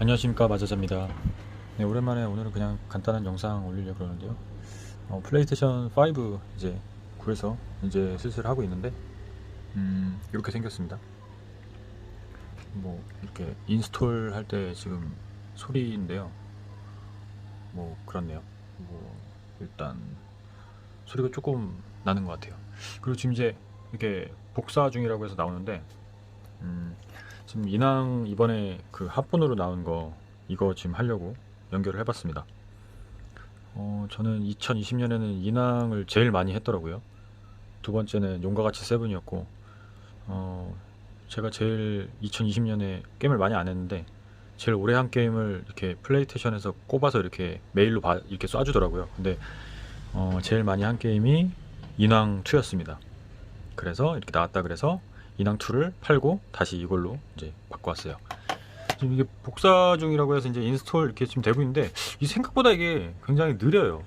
안녕하십니까 마자자입니다. 네 오랜만에 오늘은 그냥 간단한 영상 올리려고 그러는데요. 어, 플레이스테이션 5 이제 구해서 이제 슬슬 하고 있는데 음, 이렇게 생겼습니다. 뭐 이렇게 인스톨 할 때 지금 소리인데요. 뭐 그렇네요. 뭐 일단 소리가 조금 나는 것 같아요. 그리고 지금 이제 이렇게 복사 중이라고 해서 나오는데 음, 지금 인왕 이번에 그 합본으로 나온 거 이거 지금 하려고 연결을 해봤습니다. 어, 저는 2020년에는 인왕을 제일 많이 했더라고요. 두 번째는 용과 같이 세븐이었고, 어, 제가 제일 2020년에 게임을 많이 안 했는데 제일 오래 한 게임을 이렇게 플레이스테이션에서 꼽아서 이렇게 메일로 봐- 이렇게 쏴주더라고요. 근데 어, 제일 많이 한 게임이 인왕 2였습니다. 그래서 이렇게 나왔다 그래서 인왕 2를 팔고 다시 이걸로 이제 바꿔왔어요. 지금 이게 복사 중이라고 해서 이제 인스톨 이렇게 지금 되고 있는데 이 생각보다 이게 굉장히 느려요.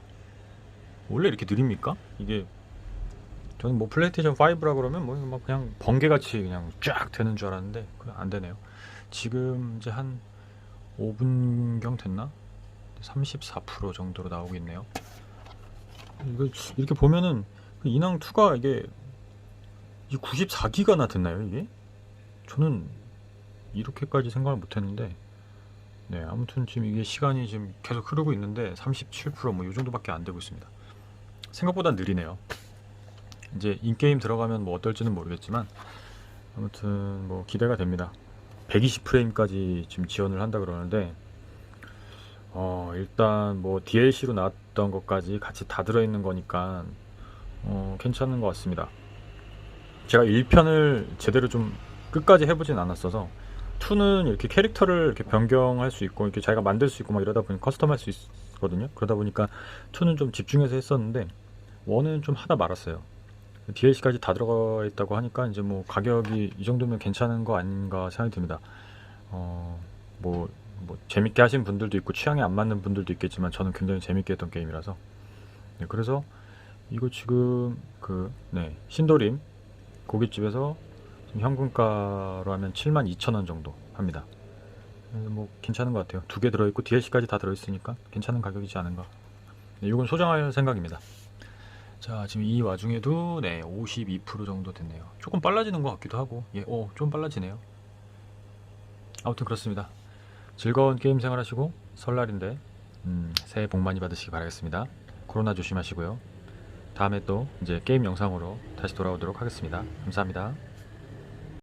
원래 이렇게 느립니까? 이게 저는 뭐 플레이스테이션 5라 그러면 뭐막 그냥 번개같이 그냥 쫙 되는 줄 알았는데 안 되네요. 지금 이제 한 5분경 됐나? 34% 정도로 나오고 있네요. 이거 이렇게 보면은 그 인왕 2가 이게 이 94기가나 됐나요 이게? 저는 이렇게까지 생각을 못했는데 네 아무튼 지금 이게 시간이 지금 계속 흐르고 있는데 37%뭐 이 정도밖에 안 되고 있습니다. 생각보다 느리네요. 이제 인게임 들어가면 뭐 어떨지는 모르겠지만 아무튼 뭐 기대가 됩니다. 120프레임까지 지금 지원을 한다 그러는데 어 일단 뭐 DLC로 나왔던 것까지 같이 다 들어있는 거니까 어 괜찮은 것 같습니다. 제가 1편을 제대로 좀 끝까지 해보진 않았어서 2는 이렇게 캐릭터를 이렇게 변경할 수 있고 이렇게 자기가 만들 수 있고 막 이러다 보니 커스텀할 수 있거든요. 그러다 보니까 2는 좀 집중해서 했었는데 1은 좀 하다 말았어요. DLC까지 다 들어가 있다고 하니까 이제 뭐 가격이 이 정도면 괜찮은 거 아닌가 생각이 듭니다. 어, 뭐, 뭐 재밌게 하신 분들도 있고 취향에 안 맞는 분들도 있겠지만 저는 굉장히 재밌게 했던 게임이라서 네, 그래서 이거 지금 그 네, 신도림 고깃집에서 현금가로 하면 72,000원 정도 합니다. 뭐 괜찮은 것 같아요. 두 개 들어있고 DLC까지 다 들어있으니까 괜찮은 가격이지 않은가. 네, 이건 소장할 생각입니다. 자, 지금 이 와중에도 네, 52% 정도 됐네요. 조금 빨라지는 것 같기도 하고, 예, 오, 좀 빨라지네요. 아무튼 그렇습니다. 즐거운 게임 생활하시고 설날인데 음, 새해 복 많이 받으시기 바라겠습니다. 코로나 조심하시고요. 다음에 또 이제 게임 영상으로 다시 돌아오도록 하겠습니다. 감사합니다.